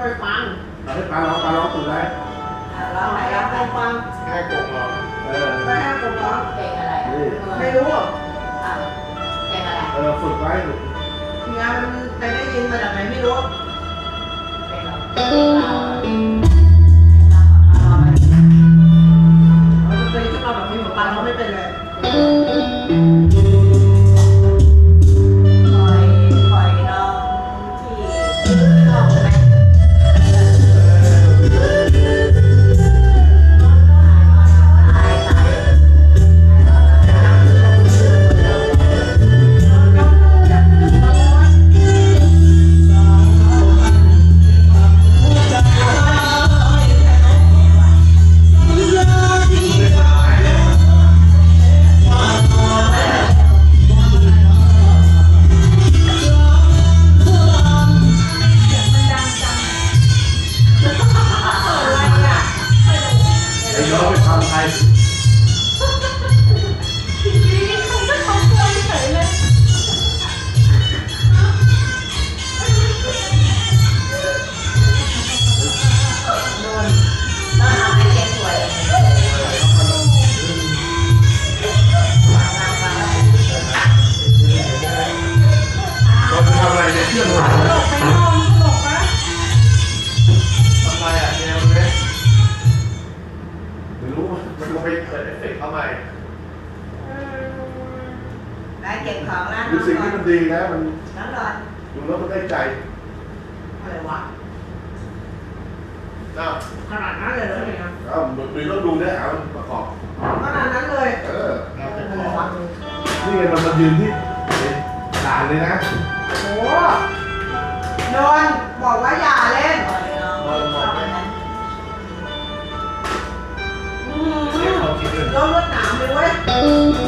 ช่ยฟังแต่ให้ปลาร้องปลาร้องตื่นเลยร้องไหนร้องไหนฟังแค่กบรองเออแม่กบร้องเก่งอะไรไม่รู้อะเก่งอะไรเออฝึกไว้ฝึกยันไปได้ยินมาจากไหนไม่รู้เพลงอะเรเราไม่เป็นเลย บอกว่าอย่าเล่นอืมโดนรวดหนามเลยเว้ย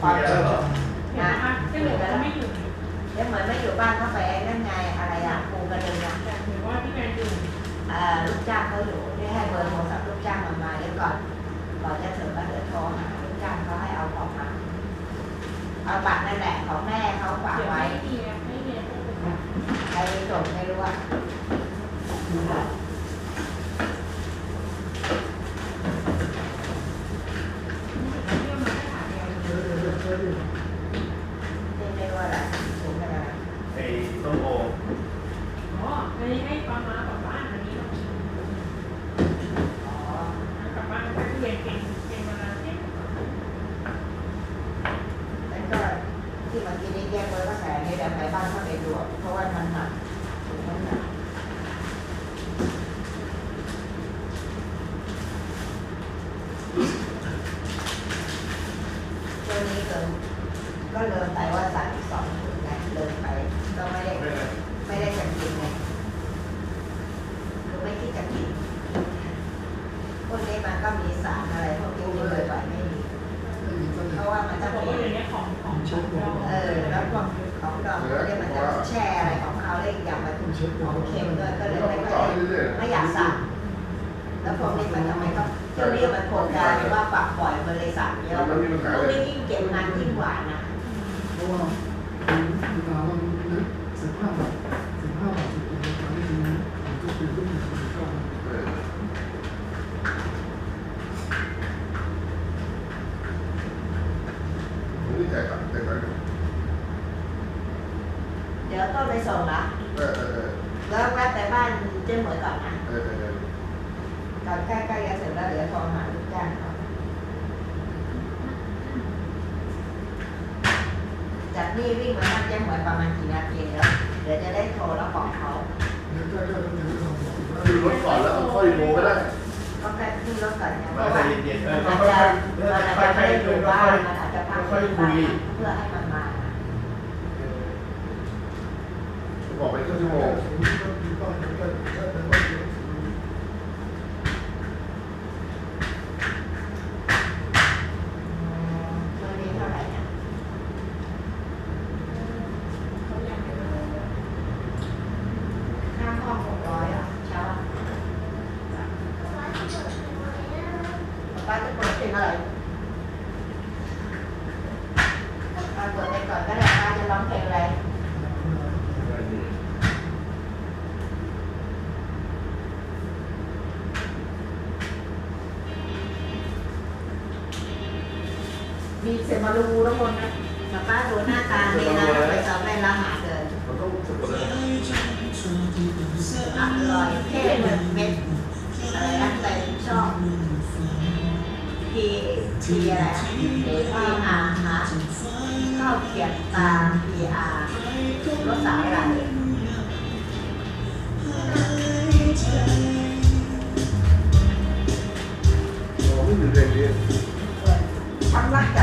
คคุอยยกันแล้วเหรอเดี๋ยวนะคะเดี๋ยวเราไม่อยู่เดี๋ยวเหมือนไม่อยู่บ้านเข้าไปนั่นไงอะไรอะปูกระดึงอะแต่ถือว่าที่แมนอยู่เอ่อลูกจ้างเขาอยู่ที่ให้เบอร์โทรศัพท์ลูกจ้างมามาเดี๋ยวก่อนก่อนจะถึงก็เดี๋ยวโทรหาลูกจ้างเขาให้เอาของมาเอาบัตรนั่นแหละของแม่เขาฝากเดี๋ยวไว้ไม่ดีไม่เรียนใครจบไม่รู้อะ ไม่ไม่รู้อะไรถูกอะไร ไอ้ส้มโอ อ๋ออันนี้ให้ปลาม้ากลับบ้านอันนี้ อ๋อก ลับบ้านก็เรียนเก่งเก่งมาแล้วเนี่ย แล้วก็ที่เมื่อกี้นี้แยกไว้ว่าแสนนี่เดี๋ยวไปบ้านเขาไปดูเพราะว่ามันหนักถูกมันหนักตัวนี้ เกินก็เลิมไปว่าสั่งสองถุงไงเลิมไป ก็ไม่ได้ไม่ได้จะกินไงคือไม่คิดจะกินพวกนี้มันก็มีสารอะไรพวกนี้ที่บ่อยๆไม่มีเพราะว่ามันจะมีว่าอย่างนี้ของของของเราเออแล้วพวกของดองพวกนี้มันจะแช่อะไรของเขาเลยอย่างมันของเค็มด้วยก็เลยไม่ค่อยไม่อยากสั่งแล้วพวกนี้มันทำไมก็เที่ยวนี้มันโครงการว่าปรับปล่อยมันเลยสั่งเยอะพวกนี้ยิ่งหวานนะ เพราะว่าคุณตาว่านะสิบห้าบาทสิบห้าบาทสิบเอ็ดบาทนี่คือผมก็คือรุ่นหนึ่งสิบเก้า ๆเออผมนี่แจกกันแจกกัน เดี๋ยวต้นไปส่งนะ เออเออเออ แล้วแวะไปบ้านเจ๊หมวยก่อนนะ เออเออเออ ก่อนใกล้ๆจะเสร็จแล้วเดี๋ยวโทรหาลูกจ้างเขา จากนี่วิ่งมาบ้านเจ๊หวยประมาณกี่นาทีแล้วเดี๋ยวจะได้โทรแล้วบอกเขาแล้วก็ก็ต้องมีความบอกว่าดูรถก่อนแล้วค่อยโทรก็ได้ก็แค่ขึ้นรถก่อนเนี่ยเพมาราะใจว่าเย็นๆเออมันค่อยจะๆมันอาจค่จะไม่ได้อยู่บ้านอยมันอาจจะพักที่บ้านเพื่อให้มันมาบอกไปครึ่งชั่วโมง ผมก็มีบ้านแล้วก็ก็แต่ว่าเดี๋ยว มันมีเท่าไหร่เนี่ย เขาอยากให้เรา ค่าห้องหกร้อยอะเช้าป้าจะเปิดเพลงอะไรป้าเปิดไปก่อนก็ได้ป้าจะร้องเพลงอะไร มีเสมา รูทั้งหมดนนะแต่ป้าดูหน้าตาดีนะไปสอบแม่ละหาเดินมันต้องสะกเลย อร่อยเท่เหมือนเม็ดอะไรนะใส่ชอบทีทีอะไรทีอาร์ฮะข้าวเขียดตามทีอาร์รสสาหร่ายเราไม่ถึงเพลงนี้ ช้ำรักจ